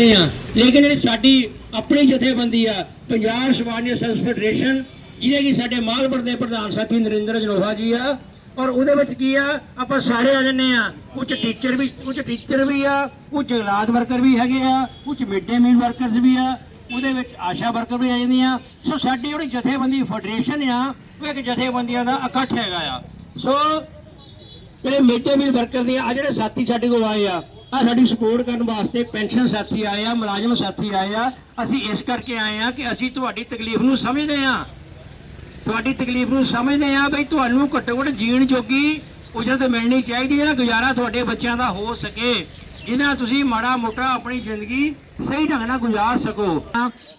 ਕਰਦੇ ਆ ਲੇਕਿਨ ਜਿਹੜੀ ਸਾਡੀ ਆਪਣੀ ਜਥੇਬੰਦੀ ਆ, ਪੰਜਾਬ ਸਵਾਨੀਆ ਸਰਵਿਸ ਫੈਡਰੇਸ਼ਨ, ਜਿਹਦੇ ਕੀ ਸਾਡੇ ਮਾਲਪੁਰ ਦੇ ਪ੍ਰਧਾਨ ਸਾਥੀ ਨਰਿੰਦਰ ਜਨੋਹਾ ਜੀ ਆ, ਔਰ ਉਹਦੇ ਵਿੱਚ ਕੀ ਆ, ਆਪਾਂ ਸਾਰੇ ਆ ਜੰਨੇ ਆ ਕੁਝ ਟੀਚਰ ਵੀ ਕੁਝ ਟੀਚਰ ਵੀ ਆ ਕੁਝ ਜੰਗਲਾਤ ਵਰਕਰ ਵੀ ਹੈਗੇ ਆ ਕੁਝ ਮਿਡ ਮੀਲ ਵਰਕਰਸ ਵੀ ਆ, ਉਹਦੇ ਵਿੱਚ ਆਸ਼ਾ ਵਰਕਰ ਵੀ ਆ ਜਾਂਦੀਆਂ ਸੋ ਸਾਡੀ ਜਿਹੜੀ ਜਥੇਬੰਦੀ ਫੈਡਰੇਸ਼ਨ ਆ, ਉਹ ਇੱਕ ਜਥੇਬੰਦੀਆਂ ਦਾ ਇਕੱਠ ਹੈਗਾ ਆ। ਸੋ, ਜਿਹੜੇ ਮਿਡ ਡੇ ਮੀਲ ਵਰਕਰ ਦੇ ਆ ਜਿਹੜੇ ਸਾਥੀ ਸਾਡੇ ਕੋਲ ਆਏ ਆ ਆ ਸਾਡੀ ਸਪੋਰਟ ਕਰਨ ਵਾਸਤੇ ਪੈਨਸ਼ਨ ਸਾਥੀ ਆਏ ਆ, ਮੁਲਾਜ਼ਮ ਸਾਥੀ ਆਏ ਆ। ਅਸੀਂ ਇਸ ਕਰਕੇ ਆਏ ਆ ਕਿ ਅਸੀਂ ਤੁਹਾਡੀ ਤਕਲੀਫ ਨੂੰ ਸਮਝਦੇ ਆ। ਤੁਹਾਡੀ ਤਕਲੀਫ ਨੂੰ ਸਮਝਦੇ ਆ ਬਈ ਤੁਹਾਨੂੰ ਘੱਟੋ ਘੱਟ ਜੀਣ ਜੋਗੀ ਉਜਰਤ ਮਿਲਣੀ ਚਾਹੀਦੀ ਹੈ ਗੁਜ਼ਾਰਾ ਤੁਹਾਡੇ ਬੱਚਿਆਂ ਦਾ ਹੋ ਸਕੇ ਜਿਨ੍ਹਾਂ ਤੁਸੀਂ ਮਾੜਾ ਮੋਟਾ ਆਪਣੀ ਜ਼ਿੰਦਗੀ ਸਹੀ ਢੰਗ ਨਾਲ ਗੁਜ਼ਾਰ ਸਕੋ।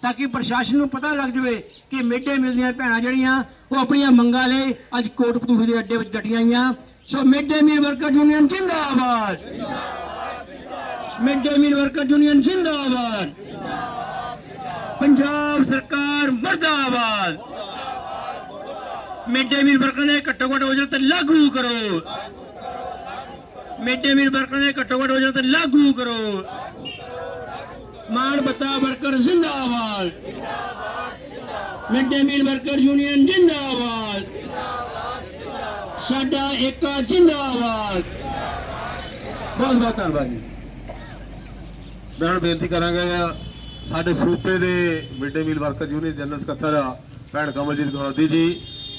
ਤਾਂ ਕਿ ਪ੍ਰਸ਼ਾਸਨ ਨੂੰ ਪਤਾ ਲੱਗ ਜਾਵੇ ਕਿ ਮਿਡ ਡੇ ਮੀਲ ਦੀਆਂ ਭੈਣਾਂ ਜਿਹੜੀਆਂ, ਉਹ ਆਪਣੀਆਂ ਮੰਗਾਂ ਲਈ ਅੱਜ ਕੋਟ ਕਤੂਹੀ ਦੇ ਅੱਡੇ ਵਿੱਚ ਡਟੀਆਂ ਆਈਆਂ। So mid day meal worker union ਜਿੰਦਾਬਾਦ। Mid day meal worker union ਜਿੰਦਾਬਾਦ। ਪੰਜਾਬ ਸਰਕਾਰ ਮਰਦਾਬਾਦ ਮਿਡ ਮੀਲ ਵਰਕਰ ਨੇ ਘੱਟੋ ਘੱਟ ਉਜਰਤ ਲਾਗੂ ਕਰੋ। ਮਿਡ ਮੀਲ ਵਰਕਰ ਨੇ ਘੱਟੋ ਘੱਟ ਉਜਰਤ ਲਾਗੂ ਕਰੋ। ਮਾਣ ਬੱਤਾ ਵਰਕਰ ਜ਼ਿੰਦਾਬਾਦ। Mid day meal worker union ਜਿੰਦਾਬਾਦ। ਸਾਡਾ ਏਕਾ ਜਿੰਦਾਬਾਦ। ਬਹੁਤ ਬਹੁਤ ਧੰਨਵਾਦ ਜੀ। ਮੈਂ ਹੁਣ ਬੇਨਤੀ ਕਰਾਂਗਾ ਸਾਡੇ ਸੂਬੇ ਦੇ mid meal worker union general ਸਕੱਤਰ ਭੈਣ ਕਮਲਜੀਤ ਖੜੋਦੀ ਜੀ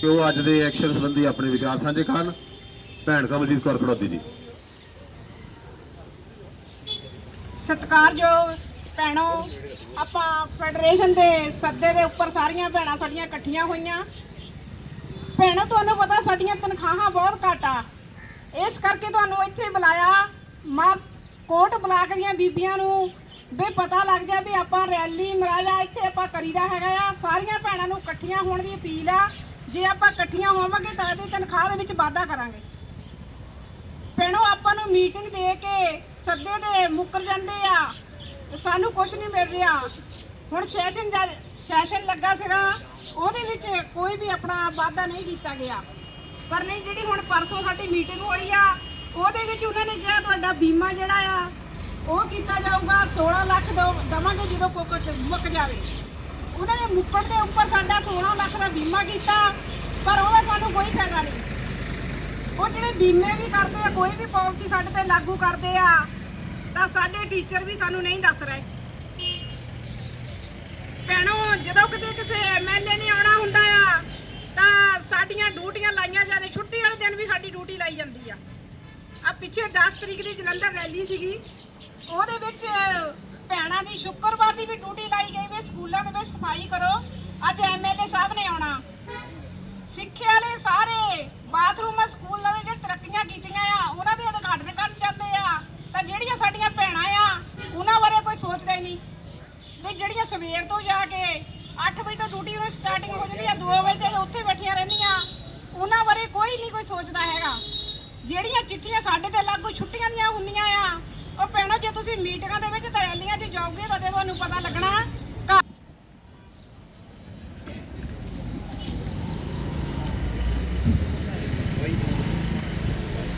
ਕਿ ਉਹ ਅੱਜ ਦੇ ਐਕਸ਼ਨ ਸੰਬੰਧੀ ਆਪਣੇ ਵਿਚਾਰ ਸਾਂਝੇ ਕਰਨ। ਭੈਣ ਕਮਲਜੀਤ ਕੌਰ ਖੜੋਦੀ ਜੀ। ਸਤਿਕਾਰਯੋਗ ਭੈਣੋ, ਆਪਾਂ ਫੈਡਰੇਸ਼ਨ ਦੇ ਸੱਦੇ ਦੇ ਉੱਪਰ ਸਾਰੀਆਂ ਭੈਣਾਂ ਸਾਡੀਆਂ ਇਕੱਠੀਆਂ ਹੋਈਆਂ। ਭੈਣੋ, ਤੁਹਾਨੂੰ ਪਤਾ ਸਾਡੀਆਂ ਤਨਖਾਹਾਂ ਬਹੁਤ ਘੱਟ ਆ। ਇਸ ਕਰਕੇ ਤੁਹਾਨੂੰ ਇੱਥੇ ਬੁਲਾਇਆ। ਮਾ ਕੋਟ ਬਲਾਕ ਦੀਆਂ ਬੀਬੀਆਂ ਨੂੰ ਵੀ ਪਤਾ ਲੱਗ ਜਾ ਵੀ ਆਪਾਂ ਰੈਲੀ ਮਰਾਇਆ, ਇੱਥੇ ਆਪਾਂ ਕਰੀਦਾ ਹੈਗਾ ਆ। ਸਾਰੀਆਂ ਭੈਣਾਂ ਨੂੰ ਇਕੱਠੀਆਂ ਹੋਣ ਦੀ ਅਪੀਲ ਆ। ਜੇ ਆਪਾਂ ਇਕੱਠੀਆਂ ਹੋਵਾਂਗੇ ਤਾਂ ਇਹਦੀ ਤਨਖਾਹ ਦੇ ਵਿੱਚ ਵਾਧਾ ਕਰਾਂਗੇ। ਭੈਣੋ, ਆਪਾਂ ਨੂੰ ਮੀਟਿੰਗ ਦੇ ਕੇ ਸੱਦੇ ਦੇ ਮੁੱਕਰ ਜਾਂਦੇ ਆ। ਸਾਨੂੰ ਕੁਝ ਨਹੀਂ ਮਿਲ ਰਿਹਾ। ਹੁਣ ਸੈਸ਼ਨ ਸੈਸ਼ਨ ਲੱਗਾ ਸੀਗਾ। ਉਹਦੇ ਵਿੱਚ ਕੋਈ ਵੀ ਆਪਣਾ ਵਾਅਦਾ ਨਹੀਂ ਕੀਤਾ ਗਿਆ। ਪਰ ਨਹੀਂ, ਜਿਹੜੀ ਹੁਣ ਪਰਸੋਂ ਸਾਡੀ ਮੀਟਿੰਗ ਹੋਈ ਆ ਉਹਦੇ ਵਿੱਚ ਉਹਨਾਂ ਨੇ ਕਿਹਾ ਤੁਹਾਡਾ ਬੀਮਾ ਜਿਹੜਾ ਆ, ਉਹ ਕੀਤਾ ਜਾਊਗਾ 16 ਲੱਖ ਦੋ- ਦਵਾਂਗੇ ਜਦੋਂ ਕੋਕੋ ਮੁੱਕ ਜਾਵੇ। ਉਹਨਾਂ ਨੇ ਮੁੱਕਣ ਦੇ ਉੱਪਰ ਸਾਡਾ 16 ਲੱਖ ਦਾ ਬੀਮਾ ਕੀਤਾ, ਪਰ ਉਹਦਾ ਸਾਨੂੰ ਕੋਈ ਫਾਇਦਾ ਨਹੀਂ। ਉਹ ਜਿਹੜੇ ਬੀਮੇ ਵੀ ਕਰਦੇ ਆ, ਕੋਈ ਵੀ ਪਾਲਿਸੀ ਸਾਡੇ ਤੇ ਲਾਗੂ ਕਰਦੇ ਆ, ਤਾਂ ਸਾਡੇ ਟੀਚਰ ਵੀ ਸਾਨੂੰ ਨਹੀਂ ਦੱਸ ਰਹੇ। ਭੈਣੋ, ਜਦੋਂ ਕਿਤੇ ਕਿਸੇ ਐਮਐਲਏ ਨੇ ਆਉਣਾ ਹੁੰਦਾ ਆ, ਤਾਂ ਸਾਡੀਆਂ ਡਿਊਟੀਆਂ ਲਾਈਆਂ ਜਾਂਦੇ ਛੁੱਟੀ ਵਾਲੇ ਦਿਨ ਵੀ ਸਾਡੀ ਡਿਊਟੀ ਲਾਈ ਜਾਂਦੀ ਆ। ਆ ਪਿੱਛੇ 10 ਤਰੀਕ ਦੀ ਜਲੰਧਰ ਰੈਲੀ ਸੀਗੀ। ਉਹਦੇ ਵਿੱਚ ਭੈਣਾਂ ਦੀ ਸ਼ੁੱਕਰਵਾਰ ਦੀ ਵੀ ਡਿਊਟੀ ਲਾਈ ਗਈ ਵੀ ਸਕੂਲਾਂ ਦੇ ਵਿੱਚ ਸਫ਼ਾਈ ਕਰੋ। ਅੱਜ ਐਮਐਲਏ ਸਾਹਿਬ ਨੇ ਆਉਣਾ। ਸਿੱਖਿਆ ਵਾਲੇ ਸਾਰੇ ਬਾਥਰੂਮ, ਸਕੂਲਾਂ ਦੇ ਜਿਹੜੇ ਤਰੱਕੀਆਂ ਕੀਤੀਆਂ ਆ, ਉਹਨਾਂ ਦੇ ਉਦਘਾਟਨ ਕਰਨ ਜਾਂਦੇ ਆ। ਤਾਂ ਜਿਹੜੀਆਂ ਸਾਡੀਆਂ ਭੈਣਾਂ ਆ, ਉਹਨਾਂ ਬਾਰੇ ਕੋਈ ਸੋਚਦਾ ਹੀ ਨਹੀਂ। ਵੀ ਜਿਹੜੀਆਂ ਸਵੇਰ ਤੋਂ ਜਾ ਕੇ 8 ਵਜੇ ਤੋਂ ਡਿਊਟੀ ਨੂੰ ਸਟਾਰਟਿੰਗ ਹੋ ਜਾਂਦੀ ਆ 2 ਵਜੇ ਤੇ ਉੱਥੇ ਬੈਠੀਆਂ ਰਹਿੰਦੀਆਂ, ਉਹਨਾਂ ਬਾਰੇ ਕੋਈ ਨਹੀਂ ਕੋਈ ਸੋਚਦਾ ਹੈਗਾ। ਜਿਹੜੀਆਂ ਚਿੱਠੀਆਂ ਸਾਡੇ ਤੇ ਲਾਗੂ ਛੁੱਟੀਆਂ ਦੀਆਂ ਹੁੰਦੀਆਂ ਆ ਉਹ ਭੈਣੋ ਜੇ ਤੁਸੀਂ ਮੀਟਿੰਗਾਂ ਦੇ ਵਿੱਚ ਤੇ ਰੈਲੀਆਂ 'ਚ ਜਾਓਗੇ ਤਾਂ ਤੁਹਾਨੂੰ ਪਤਾ ਲੱਗਣਾ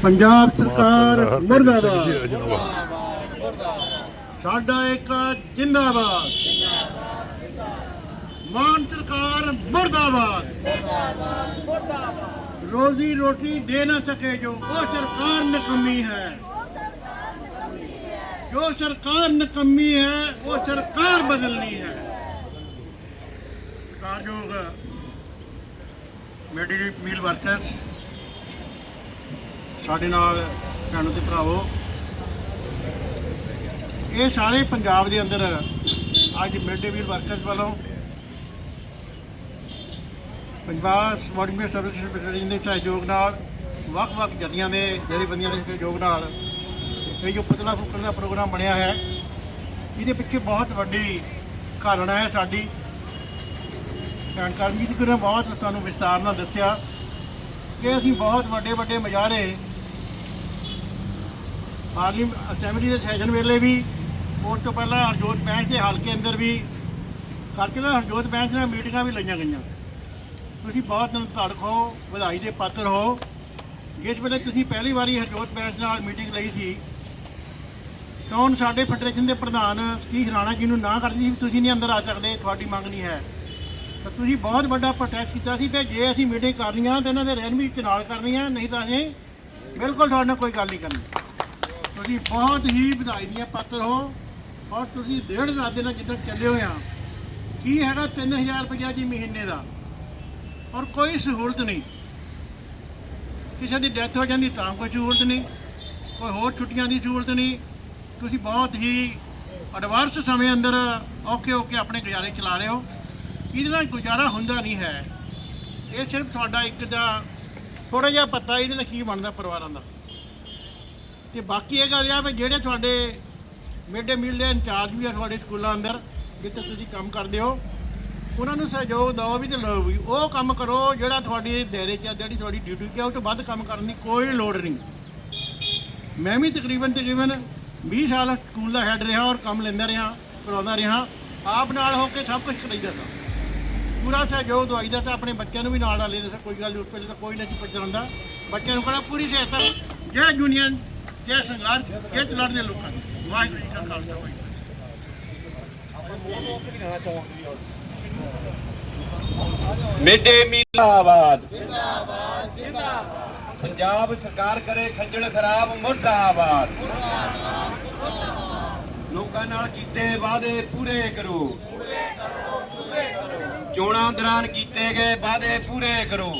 ਪੰਜਾਬ ਸਰਕਾਰ ਮੁਰਦਾਬਾਦ। ਸਾਡਾ ਇੱਕ ਜਿੰਦਾਬਾਦ। ਮਾਨ ਸਰਕਾਰ ਮੁਰਦਾਬਾਦ। ਰੋਜ਼ੀ ਰੋਟੀ ਦੇ ਨਾ ਸਕੇ ਜੋ, ਉਹ ਸਰਕਾਰ ਨਕਮੀ ਹੈ। ਜੋ ਸਰਕਾਰ ਨਕਮੀ ਹੈ, ਉਹ ਸਰਕਾਰ ਬਦਲਣੀ ਹੈ। ਸਰਕਾਰਯੋਗ ਮੈਡੀ ਮੀਲ ਵਰਕਰ, ਸਾਡੇ ਨਾਲ ਭੈਣੋ ਤੇ ਭਰਾਵੋ, ਇਹ ਸਾਰੇ ਪੰਜਾਬ ਦੇ ਅੰਦਰ ਅੱਜ ਮਿਡ ਡੇ ਮੀਲ ਵਰਕਰਸ ਵੱਲੋਂ ਪੰਜਾਬ ਸਵਾਰਮੀ ਸਰਵਿਸ ਫੈਡਰੇਸ਼ਨ ਦੇ ਸਹਿਯੋਗ ਨਾਲ ਵੱਖ-ਵੱਖ ਜਥੀਆਂ ਦੇ ਜਥੇਬੰਦੀਆਂ ਦੇ ਸਹਿਯੋਗ ਨਾਲ ਇਹ ਜੋ ਪੁਤਲਾ ਫੁੱਕਣ ਦਾ ਪ੍ਰੋਗਰਾਮ ਬਣਿਆ ਹੈ, ਇਹਦੇ ਪਿੱਛੇ ਬਹੁਤ ਵੱਡੀ ਕਾਰਣਾ ਹੈ ਸਾਡੀ। ਕਰਮਜੀਤ ਗੁਰੂ ਨੇ ਬਹੁਤ ਤੁਹਾਨੂੰ ਵਿਸਤਾਰ ਨਾਲ ਦੱਸਿਆ ਕਿ ਅਸੀਂ ਬਹੁਤ ਵੱਡੇ ਵੱਡੇ ਮਜਾਰੇ ਪਾਰਲੀਮੈਂਟ ਅਸੈਂਬਲੀ ਦੇ ਸੈਸ਼ਨ ਵੇਲੇ ਵੀ ਉਸ ਤੋਂ ਪਹਿਲਾਂ ਹਰਜੋਤ ਬੈਂਚ ਦੇ ਹਲਕੇ ਅੰਦਰ ਵੀ ਕਰਕੇ ਤਾਂ ਹਰਜੋਤ ਬੈਂਚ ਨਾਲ ਮੀਟਿੰਗਾਂ ਵੀ ਲਈਆਂ ਗਈਆਂ। ਤੁਸੀਂ ਬਹੁਤ ਦਿਨ ਧੰਨਵਾਦ ਹੋ ਵਧਾਈ ਦੇ ਪਾਤਰ ਹੋ। ਜਿਸ ਵੇਲੇ ਤੁਸੀਂ ਪਹਿਲੀ ਵਾਰੀ ਹਰਜੋਤ ਬੈਂਸ ਨਾਲ ਮੀਟਿੰਗ ਲਈ ਸੀ ਕੌਣ ਸਾਡੇ ਫੈਡਰੇਸ਼ਨ ਦੇ ਪ੍ਰਧਾਨ ਸਤੀਸ਼ ਹਰਾਣਾ ਜੀ ਨੂੰ ਨਾ ਕਰਦੀ ਸੀ ਤੁਸੀਂ ਨਹੀਂ ਅੰਦਰ ਆ ਸਕਦੇ, ਤੁਹਾਡੀ ਮੰਗ ਨਹੀਂ ਹੈ। ਤਾਂ ਤੁਸੀਂ ਬਹੁਤ ਵੱਡਾ ਪ੍ਰੋਟੈਸਟ ਕੀਤਾ ਸੀ ਤੇ ਜੇ ਅਸੀਂ ਮੀਟਿੰਗ ਕਰਨੀ ਆ ਤਾਂ ਇਹਨਾਂ ਦੇ ਰਹਿਨਮੀ ਚ ਨਾਲ ਆ ਨਹੀਂ ਤਾਂ ਅਸੀਂ ਬਿਲਕੁਲ ਤੁਹਾਡੇ ਨਾਲ ਕੋਈ ਗੱਲ ਨਹੀਂ ਕਰਨੀ। ਤੁਸੀਂ ਬਹੁਤ ਹੀ ਵਧਾਈ ਦੀਆਂ ਪਾਤਰ ਹੋ ਔਰ ਤੁਸੀਂ ਡੇਢ ਰਾਤ ਦੇ ਨਾਲ ਜਿੱਦਾਂ ਚੱਲੇ ਹੋਏ ਆ। ਕੀ ਹੈਗਾ 3000 ਰੁਪਇਆ ਜੀ ਮਹੀਨੇ ਦਾ? ਔਰ ਕੋਈ ਸਹੂਲਤ ਨਹੀਂ। ਕਿਸੇ ਦੀ ਡੈਥ ਹੋ ਜਾਂਦੀ ਤਾਂ ਕੋਈ ਸਹੂਲਤ ਨਹੀਂ। ਕੋਈ ਹੋਰ ਛੁੱਟੀਆਂ ਦੀ ਸਹੂਲਤ ਨਹੀਂ। ਤੁਸੀਂ ਬਹੁਤ ਹੀ ਐਡਵਾਂਸ ਸਮੇਂ ਅੰਦਰ ਔਖੇ ਹੋ ਆਪਣੇ ਗੁਜ਼ਾਰੇ ਚਲਾ ਰਹੇ ਹੋ। ਇਹਦੇ ਨਾਲ ਗੁਜ਼ਾਰਾ ਹੁੰਦਾ ਨਹੀਂ ਹੈ। ਇਹ ਸਿਰਫ ਤੁਹਾਡਾ ਇੱਕ ਦਾ ਥੋੜਾ ਜਿਹਾ ਪਤਾ ਇਹਦੇ ਨਾਲ ਕੀ ਬਣਦਾ ਪਰਿਵਾਰਾਂ ਦਾ। ਤੇ ਬਾਕੀ ਇਹ ਗੱਲ ਆ ਵੀ ਜਿਹੜੇ ਤੁਹਾਡੇ ਮਿਡ ਡੇ ਮੀਲ ਦੇ ਇੰਚਾਰਜ ਵੀ ਆ ਤੁਹਾਡੇ ਸਕੂਲਾਂ ਅੰਦਰ, ਜਿੱਥੇ ਤੁਸੀਂ ਕੰਮ ਕਰਦੇ ਹੋ ਉਹਨਾਂ ਨੂੰ ਸਹਿਯੋਗ ਦਿਓ ਵੀ ਤੇ ਲਓ ਵੀ। ਉਹ ਕੰਮ ਕਰੋ ਜਿਹੜਾ ਤੁਹਾਡੀ ਦਾਇਰੇ 'ਚ ਆ, ਜਿਹੜੀ ਤੁਹਾਡੀ ਡਿਊਟੀ 'ਚ ਆ, ਉਹ ਤੋਂ ਵੱਧ ਕੰਮ ਕਰਨ ਦੀ ਕੋਈ ਲੋੜ ਨਹੀਂ। ਮੈਂ ਵੀ ਤਕਰੀਬਨ ਤਕਰੀਬਨ 20 ਸਾਲ ਸਕੂਲ ਦਾ ਹੈੱਡ ਰਿਹਾ ਔਰ ਕੰਮ ਲੈਂਦਾ ਰਿਹਾ, ਕਰਾਉਂਦਾ ਰਿਹਾ। ਆਪ ਨਾਲ ਹੋ ਕੇ ਸਭ ਕੁਝ ਕਰਾਈਦਾ ਸੀ ਪੂਰਾ ਸਹਿਯੋਗ ਦਵਾਈਦਾ ਤਾਂ ਆਪਣੇ ਬੱਚਿਆਂ ਨੂੰ ਵੀ ਨਾਲ ਨਾਲ ਲੈਂਦੇ ਕੋਈ ਗੱਲ ਨਹੀਂ ਉਸ ਵੇਲੇ ਤਾਂ ਕੋਈ ਨਹੀਂ ਸੀ ਹੁੰਦਾ। ਬੱਚਿਆਂ ਨੂੰ ਕਹਿੰਦਾ ਪੂਰੀ ਸਹਾਇਤਾ ਜੈ ਯੂਨੀਅਨ ਜੈ ਸੰਘਰਸ਼, ਜੈ ਲੜਦੇ ਦੇ ਲੋਕਾਂ ਨੂੰ ਵਾਹਿਗੁਰੂ ਜੀ ਕਾ Khalsa, Waheguru mid day meal ਜਿੰਦਾਬਾਦ ਪੰਜਾਬ ਸਰਕਾਰ ਕਰੇ ਖੱਜਲ ਖਰਾਬ, ਮੁਰਦਾਬਾਦ। ਲੋਕਾਂ ਨਾਲ ਕੀਤੇ ਵਾਅਦੇ ਪੂਰੇ ਕਰੋ। ਚੋਣਾਂ ਦੌਰਾਨ ਕੀਤੇ ਗਏ ਵਾਅਦੇ ਪੂਰੇ ਕਰੋ।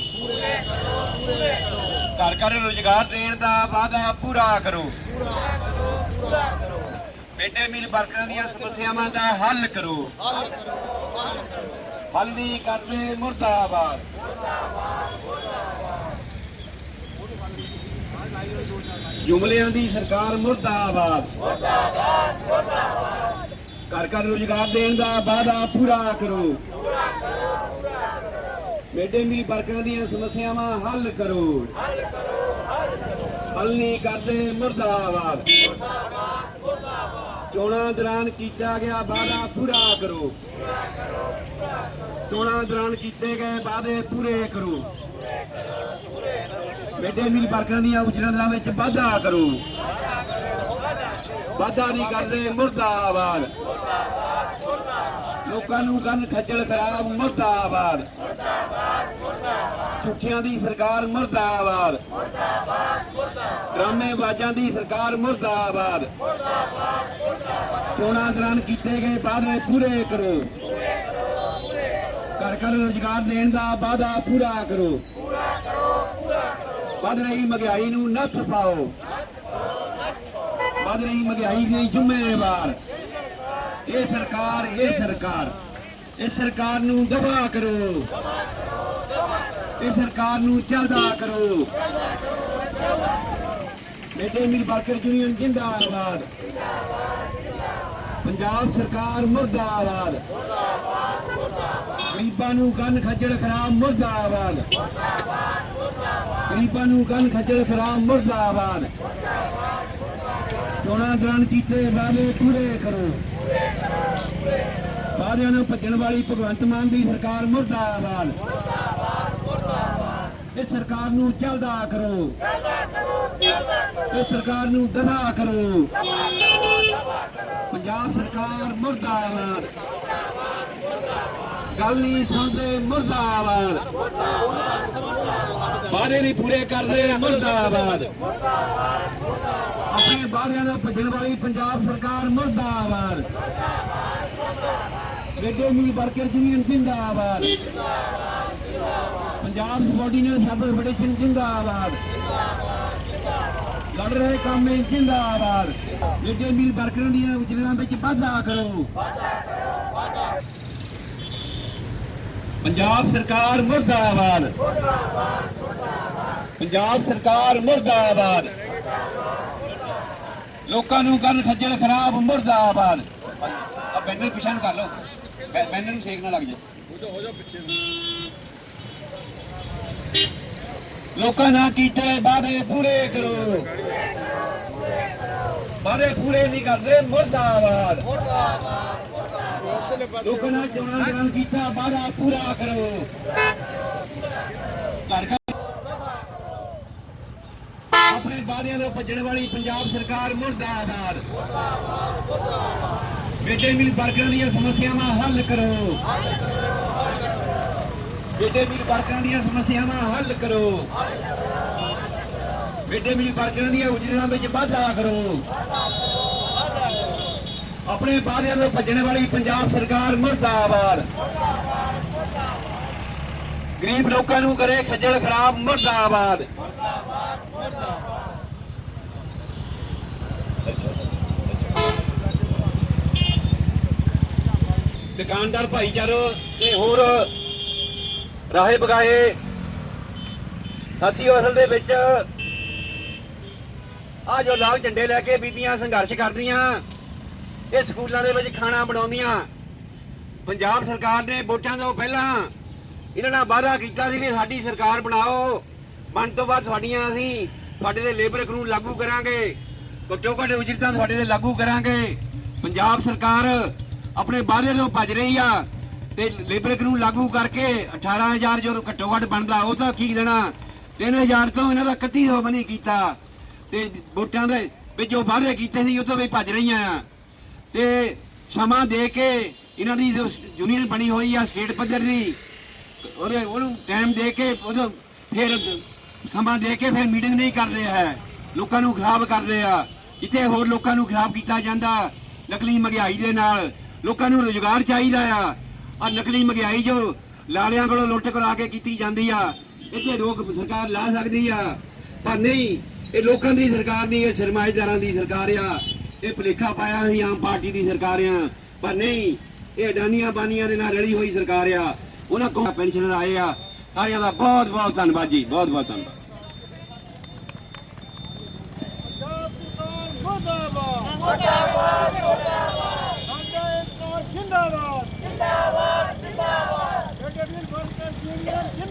ਘਰ ਘਰ ਰੁਜ਼ਗਾਰ ਦੇਣ ਦਾ ਵਾਅਦਾ ਪੂਰਾ ਕਰੋ। ਮਿਡ ਡੇ ਮੀਲ ਵਰਕਰਾਂ ਦੀਆਂ ਸਮੱਸਿਆਵਾਂ ਦਾ ਹੱਲ ਕਰੋ। ਹੱਲ ਨਹੀਂ ਕਰਦੇ ਮੁਰਦਾਬਾਦ। ਜੁਮਲਿਆਂ ਦੀ ਸਰਕਾਰ ਮੁਰਦਾਬਾਦ। ਘਰ ਘਰ ਰੁਜ਼ਗਾਰ ਦੇਣ ਦਾ ਵਾਅਦਾ ਪੂਰਾ ਕਰੋ। ਮਿਡ ਮੀਲ ਵਰਕਰਾਂ ਦੀਆਂ ਸਮੱਸਿਆਵਾਂ ਹੱਲ ਕਰੋ। ਹੱਲ ਨਹੀਂ ਕਰਦੇ ਮੁਰਦਾਬਾਦ। ਚੋਣਾਂ ਦੌਰਾਨ ਕੀਤਾ ਗਿਆ ਵਾਅਦਾ ਪੂਰਾ ਕਰੋ। ਚੋਣਾਂ ਦੌਰਾਨ ਕੀਤੇ ਗਏ ਵਾਅਦੇ ਪੂਰੇ ਕਰੋ। ਮਿਡ ਮੀਲ ਵਰਕਰਾਂ ਦੀਆਂ ਉਜਰਤਾਂ ਵਿੱਚ ਵਾਧਾ ਕਰੋ। ਵਾਧਾ ਨਹੀਂ ਕਰਦੇ, ਮੁਰਦਾਬਾਦ। ਲੋਕਾਂ ਨੂੰ ਕੰਨ ਖੱਜਲ ਖਰਾਬ, ਮੁਰਦਾਬਾਦ। ਝੂਠਿਆਂ ਦੀ ਸਰਕਾਰ, ਮੁਰਦਾਬਾਦ। ਡਰਾਮੇ ਬਾਜਾਂ ਦੀ ਸਰਕਾਰ ਮੁਰਦਾਬਾਦ। ਚੋਣਾਂ ਦੌਰਾਨ ਕੀਤੇ ਗਏ ਵਾਅਦੇ ਪੂਰੇ ਕਰੋ। ਘਰ ਘਰ ਰੁਜ਼ਗਾਰ ਦੇਣ ਦਾ ਵਾਅਦਾ ਪੂਰਾ ਕਰੋ। ਵੱਧ ਰਹੀ ਮਹਿੰਗਾਈ ਨੂੰ ਨੱਥ ਪਾਓ। ਵੱਧ ਰਹੀ ਮਹਿੰਗਾਈ ਦੀ ਜ਼ਿੰਮੇਵਾਰ। ਇਹ ਸਰਕਾਰ ਇਹ ਸਰਕਾਰ। ਇਹ ਸਰਕਾਰ ਨੂੰ ਦਬਾ ਕਰੋ। ਇਹ ਸਰਕਾਰ ਨੂੰ ਚਲਦਾ ਕਰੋ। ਬੇਟੇ ਮੀਰ ਵਰਕਰ ਯੂਨੀਅਨ ਜਿੰਦਾਬਾਦ। ਪੰਜਾਬ ਸਰਕਾਰ ਮੁਰਦਾਬਾਦ। ਗਰੀਬਾਂ ਨੂੰ ਕੰਨ ਖੱਜਲ ਖਰਾਬ ਮੁਰਦਾਬਾਦ। ਗਰੀਬਾਂ ਨੂੰ ਕੰਨ ਖੱਜਲ ਖਰਾਬ ਮੁਰਦਾਬਾਦ। ਚੋਣਾਂ ਦੌਰਾਨ ਕੀਤੇ ਵਾਅਦੇ ਪੂਰੇ ਕਰੋ। ਵਾਅਦਿਆਂ ਨੂੰ ਭੱਜਣ ਵਾਲੀ ਭਗਵੰਤ ਮਾਨ ਦੀ ਸਰਕਾਰ ਮੁਰਦਾਬਾਦ। ਇਹ ਸਰਕਾਰ ਨੂੰ ਚਲਦਾ ਕਰੋ। ਇਹ ਸਰਕਾਰ ਨੂੰ ਦਬਾ ਕਰੋ। ਪੰਜਾਬ ਸਰਕਾਰ ਮੁਰਦਾਬਾਦ। ਗੱਲ ਨਹੀਂ ਸੁਣਦੇ, ਮੁਰਦਾਬਾਦ। ਵਾਅਦੇ ਨਹੀਂ ਪੂਰੇ ਕਰਦੇ, ਮੁਰਦਾਬਾਦ। ਆਪਣੇ ਵਾਅਦਿਆਂ ਦਾ ਭੱਜਣ ਵਾਲੀ ਪੰਜਾਬ ਸਰਕਾਰ ਮੁਰਦਾਬਾਦ। ਮਿਡ ਮੀਲ ਵਰਕਰ ਯੂਨੀਅਨ ਜਿੰਦਾਬਾਦ। ਪੰਜਾਬ ਸਬੋਰਡੀਨੇਟ ਸਰਵਿਸ ਫੈਡਰੇਸ਼ਨ ਜਿੰਦਾਬਾਦ। ਲੜ ਰਹੇ ਕਾਮੇ ਜਿੰਦਾਬਾਦ। ਮਿਡ ਮੀਲ ਵਰਕਰਾਂ ਦੀਆਂ ਉਜਲਤਾਂ ਵਿੱਚ ਵਾਧਾ ਕਰੋ। ਪੰਜਾਬ ਸਰਕਾਰ ਮੁਰਦਾਬਾਦ। ਪੰਜਾਬ ਸਰਕਾਰ ਮੁਰਦਾਬਾਦ। ਲੋਕਾਂ ਨੂੰ ਕਰਨ ਖੱਜਲ ਖਰਾਬ ਮੁਰਦਾਬਾਦ। ਆ ਬੈਨਰ ਪਿਛਾਣ ਕਰ ਲਓ। ਬੈਨਰ ਨੂੰ ਸੇਕ ਨਾ ਲੱਗ ਜਾ ਲੋਕਾਂ ਨਾਲ ਕੀਤੇ ਵਾਅਦੇ ਪੂਰੇ ਕਰੋ। ਵਾਅਦੇ ਪੂਰੇ ਨਹੀਂ ਕਰਦੇ, ਮੁਰਦਾਬਾਦ। ਲੋਕਾਂ ਨਾਲ ਚੋਣਾਂ ਦੌਰਾਨ ਕੀਤਾ ਵਾਅਦਾ ਪੂਰਾ ਕਰੋ। ਘਰ ਆਪਣੇ ਵਾਅਦਿਆਂ ਤੋਂ ਭੱਜਣ ਵਾਲੀ ਪੰਜਾਬ ਸਰਕਾਰ ਮੁਰਦਾਬਾਦ। ਮਿਡ ਮੀਲ ਵਰਕਰਾਂ ਦੀਆਂ ਸਮੱਸਿਆਵਾਂ ਹੱਲ ਕਰੋ। ਮਿਡ ਮੀਲ ਵਰਕਰਾਂ ਦੀਆਂ ਸਮੱਸਿਆਵਾਂ ਹੱਲ ਕਰੋ। ਮਿਡ ਮੀਲ ਵਰਕਰਾਂ ਦੀਆਂ ਉਜਰਤਾਂ ਵਿੱਚ ਵਾਧਾ ਕਰੋ। ਆਪਣੇ ਵਾਅਦਿਆਂ ਤੋਂ ਭੱਜਣ ਵਾਲੀ ਪੰਜਾਬ ਸਰਕਾਰ ਮੁਰਦਾਬਾਦ। ਗਰੀਬ ਲੋਕਾਂ ਨੂੰ ਕਰੇ ਖੱਜਲ ਖਰਾਬ ਮੁਰਦਾਬਾਦ। ਦੁਕਾਨਦਾਰ ਭਾਈਚਾਰੋ ਤੇ ਹੋਰ ਰਾਹੇ ਬਗਾਏ। ਸਾਥੀਓ, ਅਸਲ ਦੇ ਵਿੱਚ ਆ ਜੋ ਲਾਲ ਝੰਡੇ ਲੈ ਕੇ ਬੀਬੀਆਂ ਸੰਘਰਸ਼ ਕਰਦੀਆਂ, ਇਹ ਸਕੂਲਾਂ ਦੇ ਵਿੱਚ ਖਾਣਾ ਬਣਾਉਂਦੀਆਂ। ਪੰਜਾਬ ਸਰਕਾਰ ਨੇ ਵੋਟਾਂ ਤੋਂ ਪਹਿਲਾਂ ਇਹਨਾਂ ਨਾਲ ਵਾਅਦਾ ਕੀਤਾ ਸੀ ਵੀ ਸਾਡੀ ਸਰਕਾਰ ਬਣਾਓ। ਬਣ ਤੋਂ ਬਾਅਦ ਤੁਹਾਡੀਆਂ ਅਸੀਂ ਤੁਹਾਡੇ ਦੇ ਲੇਬਰ ਕਾਨੂੰਨ ਲਾਗੂ ਕਰਾਂਗੇ। ਘੱਟੋ ਘੱਟ ਉਜਰਤਾਂ ਤੁਹਾਡੇ ਤੇ ਲਾਗੂ ਕਰਾਂਗੇ। ਪੰਜਾਬ ਸਰਕਾਰ ਆਪਣੇ ਵਾਅਦੇ ਤੋਂ ਭੱਜ ਰਹੀ ਆ। ਤੇ ਲੇਬਰ ਕਾਨੂੰਨ ਲਾਗੂ ਕਰਕੇ 18000 ਜੋ ਘੱਟੋ ਘੱਟ ਬਣਦਾ, ਉਹ ਤਾਂ ਕੀ ਦੇਣਾ? 3000 ਤੋਂ ਇਹਨਾਂ ਦਾ 3100 ਬਣੀ ਕੀਤਾ। ਤੇ ਵੋਟਾਂ ਦੇ ਵਿੱਚ ਜੋ ਵਾਅਦੇ ਕੀਤੇ ਸੀ, ਉਹ ਤੋਂ ਵੀ ਭੱਜ ਰਹੀਆਂ। ਆ ਤੇ ਸਮਾਂ ਦੇ ਕੇ ਇਹਨਾਂ ਦੀ ਯੂਨੀਅਨ ਬਣੀ ਹੋਈ ਆ, ਸਟੇਟ ਪੱਧਰ ਦੀ, ਉਹਦੇ ਉਹਨੂੰ ਟਾਈਮ ਦੇ ਕੇ ਉਹ ਫਿਰ ਸਮਾਂ ਦੇ ਕੇ ਫਿਰ ਮੀਟਿੰਗ ਨਹੀਂ ਕਰਦੇ ਹੈ ਲੋਕਾਂ ਨੂੰ ਖਰਾਬ ਕਰਦੇ ਆ। ਜਿੱਥੇ ਹੋਰ ਲੋਕਾਂ ਨੂੰ ਖਰਾਬ ਕੀਤਾ ਜਾਂਦਾ, ਨਕਲੀ ਮਹਿੰਗਾਈ ਦੇ ਨਾਲ, ਲੋਕਾਂ ਨੂੰ ਰੋਜ਼ਗਾਰ ਚਾਹੀਦਾ ਆ। ਆ ਨਕਲੀ ਮਹਿੰਗਾਈ ਜੋ ਲਾਲਿਆਂ ਕੋਲੋਂ ਲੁੱਟ ਕਰਾ ਕੇ ਕੀਤੀ ਜਾਂਦੀ ਆ, ਇੱਥੇ ਰੋਕ ਸਰਕਾਰ ਲਾ ਸਕਦੀ ਆ। ਪਰ ਨਹੀਂ, ਇਹ ਲੋਕਾਂ ਦੀ ਸਰਕਾਰ ਨਹੀਂ, ਇਹ ਸਰਮਾਏਦਾਰਾਂ ਦੀ ਸਰਕਾਰ ਆ। ਇਹ ਭੁਲੇਖਾ ਪਾਇਆ ਸੀ, ਆਮ ਪਾਰਟੀ ਦੀ ਸਰਕਾਰ ਆ। ਪਰ ਨਹੀਂ, ਇਹ ਅਡਾਨੀਆਂ ਬਾਨੀਆਂ ਦੇ ਨਾਲ ਰਲੀ ਹੋਈ ਸਰਕਾਰ ਆ। ਉਹਨਾਂ ਕੋਲ ਪੈਨਸ਼ਨਰ ਆਏ ਆ। ਸਾਰਿਆਂ ਦਾ ਬਹੁਤ ਬਹੁਤ ਧੰਨਵਾਦ ਜੀ ਬਹੁਤ ਬਹੁਤ ਧੰਨਵਾਦ। ਮੁਰਦਾਬਾਦ ਮੁਰਦਾਬਾਦ।